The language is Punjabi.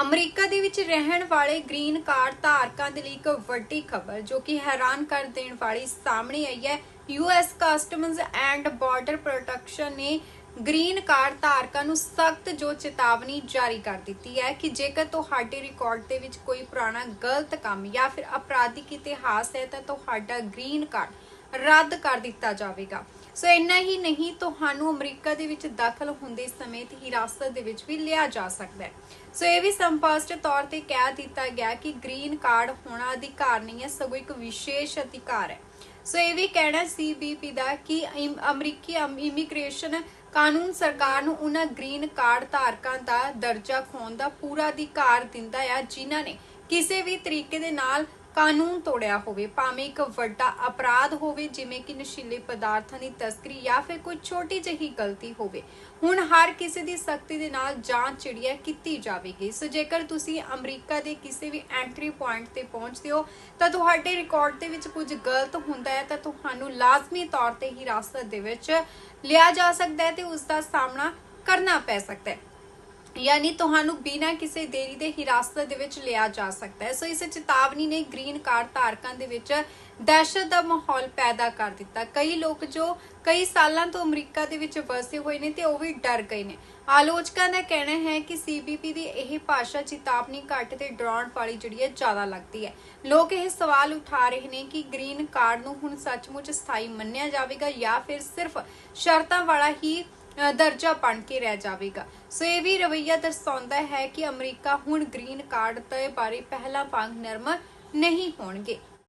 ਅਮਰੀਕਾ ਦੇ ਵਿੱਚ ਰਹਿਣ ਵਾਲੇ ਗ੍ਰੀਨ ਕਾਰਡ ਧਾਰਕਾਂ ਦੇ ਲਈ ਇੱਕ ਵੱਡੀ ਖਬਰ ਜੋ ਕਿ ਹੈਰਾਨ ਕਰ ਦੇਣ ਵਾਲੀ ਸਾਹਮਣੇ ਆਈ ਹੈ। US customs and border protection ਨੇ ਗ੍ਰੀਨ ਕਾਰਡ ਧਾਰਕਾਂ ਨੂੰ ਸਖਤ ਜੋ ਚੇਤਾਵਨੀ ਜਾਰੀ ਕਰ ਦਿੱਤੀ ਹੈ ਕਿ ਜੇਕਰ ਤੁਹਾਡੇ ਰਿਕਾਰਡ ਦੇ ਵਿੱਚ ਕੋਈ ਪੁਰਾਣਾ ਗਲਤ ਕੰਮ ਜਾਂ ਫਿਰ ਅਪਰਾਧਿਕ ਇਤਿਹਾਸ ਹੈ ਤਾਂ ਤੁਹਾਡਾ ਗ੍ਰੀਨ ਕਾਰਡ ਰੱਦ ਕਰ ਦਿੱਤਾ ਜਾਵੇਗਾ। ਸੋ ਇੰਨਾ ਹੀ ਨਹੀਂ, ਤੁਹਾਨੂੰ ਅਮਰੀਕਾ ਦੇ ਵਿੱਚ ਦਾਖਲ ਹੁੰਦੇ ਸਮੇਂ ਹਿਰਾਸਤ ਦੇ ਵਿੱਚ ਵੀ ਲਿਆ ਜਾ ਸਕਦਾ ਹੈ। ਸੋ ਇਹ ਵੀ ਸੰਪਸਟ ਤੌਰ ਤੇ ਕਹਿ ਦਿੱਤਾ ਗਿਆ ਕਿ ਗ੍ਰੀਨ ਕਾਰਡ ਹੋਣਾ ਅਧਿਕਾਰ ਨਹੀਂ ਹੈ, ਸਗੋਂ ਇੱਕ ਵਿਸ਼ੇਸ਼ ਅਧਿਕਾਰ ਹੈ। ਸੋ ਇਹ ਵੀ ਕਹਿਣਾ ਸੀਬੀਪੀ ਦਾ ਕਿ ਅਮਰੀਕੀ ਇਮੀਗ੍ਰੇਸ਼ਨ ਕਾਨੂੰਨ ਸਰਕਾਰ ਨੂੰ ਉਹਨਾਂ ਗ੍ਰੀਨ ਕਾਰਡ ਧਾਰਕਾਂ ਦਾ ਦਰਜਾ ਖੋਣ ਦਾ ਪੂਰਾ ਅਧਿਕਾਰ ਦਿੰਦਾ ਹੈ ਜਿਨ੍ਹਾਂ ਨੇ ਕਿਸੇ ਵੀ ਤਰੀਕੇ ਦੇ ਨਾਲ ਕਾਨੂੰਨ ਤੋੜਿਆ ਹੋਵੇ, ਭਾਵੇਂ ਇੱਕ ਵੱਡਾ ਅਪਰਾਧ ਹੋਵੇ, ਜਿਵੇਂ ਕਿ ਨਸ਼ੀਲੇ ਪਦਾਰਥਾਂ ਦੀ ਤਸਕਰੀ ਜਾਂ ਫਿਰ ਕੋਈ ਛੋਟੀ ਜਿਹੀ ਗਲਤੀ ਹੋਵੇ, ਹੁਣ ਹਰ ਕਿਸੇ ਦੀ ਸਖਤੀ ਦੇ ਨਾਲ ਜਾਂਚ ਜਿਹੜੀ ਹੈ ਕੀਤੀ ਜਾਵੇਗੀ। ਸੋ ਜੇਕਰ ਤੁਸੀਂ ਅਮਰੀਕਾ ਦੇ ਕਿਸੇ ਵੀ ਐਂਟਰੀ ਪੁਆਇੰਟ ਤੇ ਪਹੁੰਚਦੇ ਹੋ, ਤਾਂ ਤੁਹਾਡੇ ਰਿਕਾਰਡ ਦੇ ਵਿੱਚ ਕੁਝ ਗਲਤ ਹੁੰਦਾ ਹੈ, ਤਾਂ ਤੁਹਾਨੂੰ ਲਾਜ਼ਮੀ ਤੌਰ ਤੇ ਹੀ ਹਿਰਾਸਤ ਦੇ ਵਿੱਚ ਲਿਆ ਜਾ ਸਕਦਾ ਹੈ ਤੇ ਉਸ ਦਾ ਸਾਹਮਣਾ ਕਰਨਾ ਪੈ ਸਕਦਾ ਹੈ। ਯਾਨੀ ਤੁਹਾਨੂੰ ਬਿਨਾਂ ਕਿਸੇ ਦੇਰੀ ਦੇ ਹਿਰਾਸਤ ਦੇ ਵਿੱਚ ਲਿਆ ਜਾ ਸਕਦਾ ਹੈ। ਸੋ ਇਸ ਚੇਤਾਵਨੀ ਨੇ ਗ੍ਰੀਨ ਕਾਰਡ ਧਾਰਕਾਂ ਦੇ ਵਿੱਚ ਦਹਿਸ਼ਤ ਦਾ ਮਾਹੌਲ ਪੈਦਾ ਕਰ ਦਿੱਤਾ। ਕਈ ਲੋਕ ਜੋ ਕਈ ਸਾਲਾਂ ਤੋਂ ਅਮਰੀਕਾ ਦੇ ਵਿੱਚ ਵਸੇ ਹੋਏ ਨੇ ਤੇ ਉਹ ਵੀ ਡਰ ਗਏ ਨੇ। ਆਲੋਚਕਾਂ ਦਾ ਕਹਿਣਾ ਹੈ ਕਿ ਸੀਬੀਪੀ ਦੀ ਇਹ ਭਾਸ਼ਾ ਚੇਤਾਵਨੀ ਘੱਟ ਤੇ ਡਰਾਉਣ ਵਾਲੀ ਜਿਹੜੀ ਹੈ ਜ਼ਿਆਦਾ ਲੱਗਦੀ ਹੈ। ਲੋਕ ਇਹ ਸਵਾਲ ਉਠਾ ਰਹੇ ਨੇ ਕਿ ਗ੍ਰੀਨ ਕਾਰਡ ਨੂੰ ਹੁਣ ਸੱਚਮੁੱਚ ਸਥਾਈ ਮੰਨਿਆ ਜਾਵੇਗਾ ਜਾਂ ਫਿਰ ਸਿਰਫ ਸ਼ਰਤਾਂ ਵਾਲਾ ਹੀ ਦਰਜਾ ਬਣ ਕੇ ਰਹਿ ਜਾਵੇਗਾ। ਸੋ ਇਹ ਵੀ ਰਵਈਆ ਦਰਸਾਉਂਦਾ ਹੈ ਕਿ ਅਮਰੀਕਾ ਹੁਣ ਗ੍ਰੀਨ ਕਾਰਡ ਤੇ ਬਾਰੇ ਪਹਿਲਾਂ ਵਾਂਗ ਨਰਮ ਨਹੀਂ ਹੋਣਗੇ।